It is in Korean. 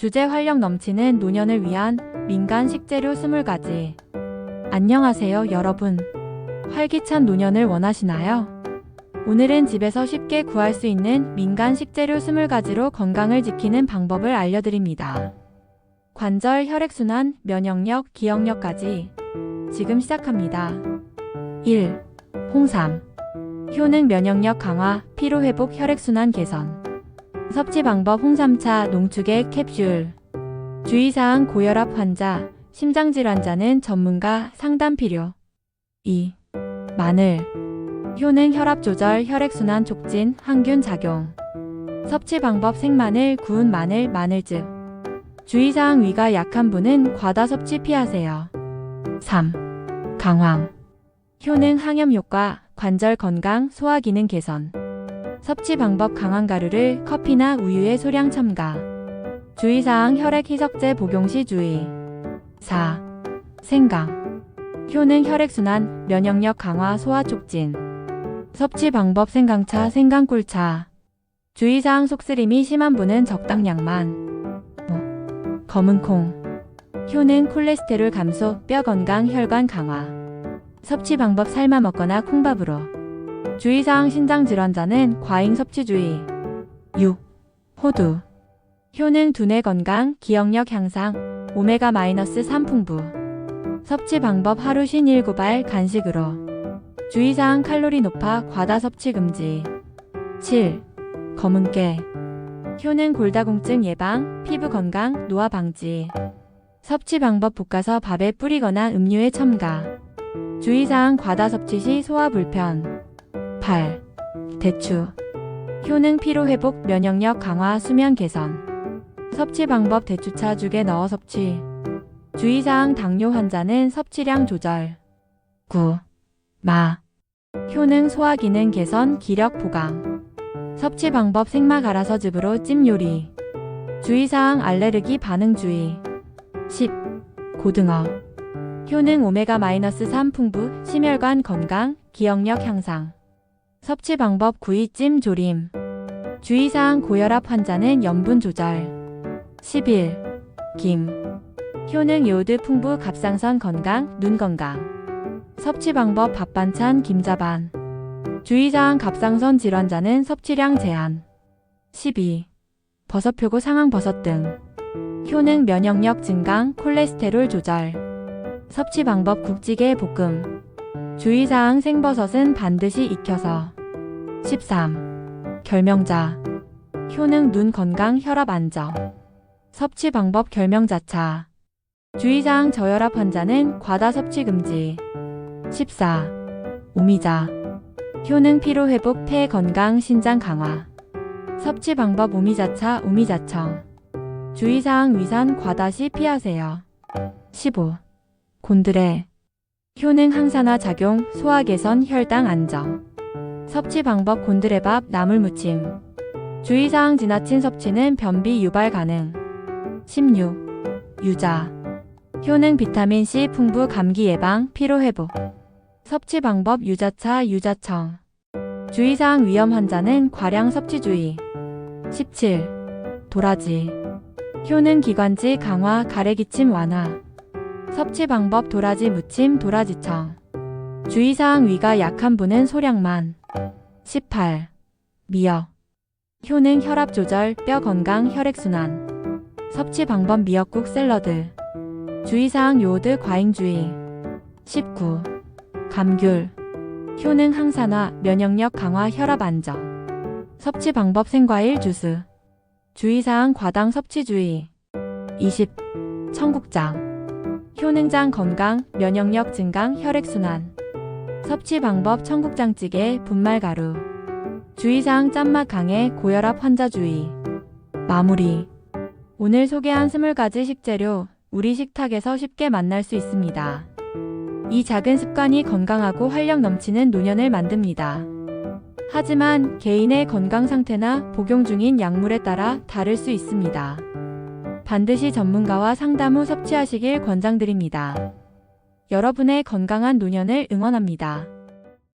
주제 활력 넘치는 노년을 위한 민간 식재료 20가지. 안녕하세요, 여러분. 활기찬 노년을 원하시나요? 오늘은 집에서 쉽게 구할 수 있는 민간 식재료 20가지로 건강을 지키는 방법을 알려드립니다. 관절, 혈액순환, 면역력, 기억력까지. 지금 시작합니다. 1. 홍삼. 효능 면역력 강화, 피로회복, 혈액순환 개선. 섭취 방법 홍삼차, 농축액, 캡슐. 주의사항 고혈압 환자, 심장질환자는 전문가 상담 필요. 2. 마늘. 효능 혈압 조절, 혈액순환 촉진, 항균 작용. 섭취 방법 생마늘, 구운 마늘, 마늘즙. 주의사항 위가 약한 분은 과다 섭취 피하세요. 3. 강황. 효능 항염 효과, 관절 건강, 소화 기능 개선. 섭취 방법 강황 가루를 커피나 우유에 소량 첨가. 주의사항 혈액 희석제 복용 시 주의. 4. 생강. 효능 혈액순환, 면역력 강화, 소화 촉진. 섭취 방법 생강차, 생강꿀차. 주의사항 속쓰림이 심한 분은 적당량만. 5. 검은 콩. 효능 콜레스테롤 감소, 뼈 건강, 혈관 강화. 섭취 방법 삶아 먹거나 콩밥으로. 주의사항 신장 질환자는 과잉 섭취 주의. 6. 호두. 효능 두뇌 건강, 기억력 향상, 오메가-3 풍부. 섭취 방법 하루 57알 간식으로. 주의사항 칼로리 높아 과다 섭취 금지. 7. 검은 깨. 효능 골다공증 예방, 피부 건강, 노화 방지. 섭취 방법 볶아서 밥에 뿌리거나 음료에 첨가. 주의사항 과다 섭취 시 소화 불편. 8. 대추. 효능 피로 회복, 면역력 강화, 수면 개선. 섭취 방법 대추차 죽에 넣어 섭취. 주의사항 당뇨 환자는 섭취량 조절. 9. 마. 효능 소화 기능 개선, 기력 보강. 섭취 방법 생마 갈아서 즙으로 찜 요리. 주의사항 알레르기 반응 주의. 10. 고등어. 효능 오메가-3 풍부, 심혈관 건강, 기억력 향상. 섭취 방법 구이 찜 조림. 주의사항 고혈압 환자는 염분 조절. 11. 김. 효능 요오드 풍부 갑상선 건강, 눈 건강. 섭취 방법 밥 반찬 김자반. 주의사항 갑상선 질환자는 섭취량 제한. 12. 버섯 표고 상황 버섯 등. 효능 면역력 증강, 콜레스테롤 조절. 섭취 방법 국찌개 볶음. 주의사항 생버섯은 반드시 익혀서. 13. 결명자. 효능 눈 건강 혈압 안정. 섭취 방법 결명자차. 주의사항 저혈압 환자는 과다 섭취 금지. 14. 오미자. 효능 피로 회복 폐 건강 신장 강화. 섭취 방법 오미자차 오미자청. 주의사항 위산 과다시 피하세요. 15. 곤드레. 효능 항산화 작용, 소화 개선, 혈당 안정. 섭취 방법 곤드레밥, 나물 무침. 주의사항 지나친 섭취는 변비 유발 가능. 16. 유자. 효능 비타민C 풍부 감기 예방, 피로 회복. 섭취 방법 유자차, 유자청. 주의사항 위험 환자는 과량 섭취 주의. 17. 도라지. 효능 기관지 강화, 가래기침 완화. 섭취 방법 도라지 무침, 도라지청. 주의사항 위가 약한 분은 소량만. 18. 미역. 효능 혈압 조절, 뼈 건강, 혈액순환. 섭취 방법 미역국 샐러드. 주의사항 요오드 과잉 주의. 19. 감귤. 효능 항산화, 면역력 강화, 혈압 안정. 섭취 방법 생과일 주스. 주의사항 과당 섭취 주의. 20. 청국장. 효능장 건강, 면역력 증강, 혈액순환. 섭취 방법 청국장찌개, 분말가루. 주의사항 짠맛 강해, 고혈압 환자 주의. 마무리. 오늘 소개한 20가지 식재료, 우리 식탁에서 쉽게 만날 수 있습니다. 이 작은 습관이 건강하고 활력 넘치는 노년을 만듭니다. 하지만 개인의 건강 상태나 복용 중인 약물에 따라 다를 수 있습니다. 반드시 전문가와 상담 후 섭취하시길 권장드립니다. 여러분의 건강한 노년을 응원합니다.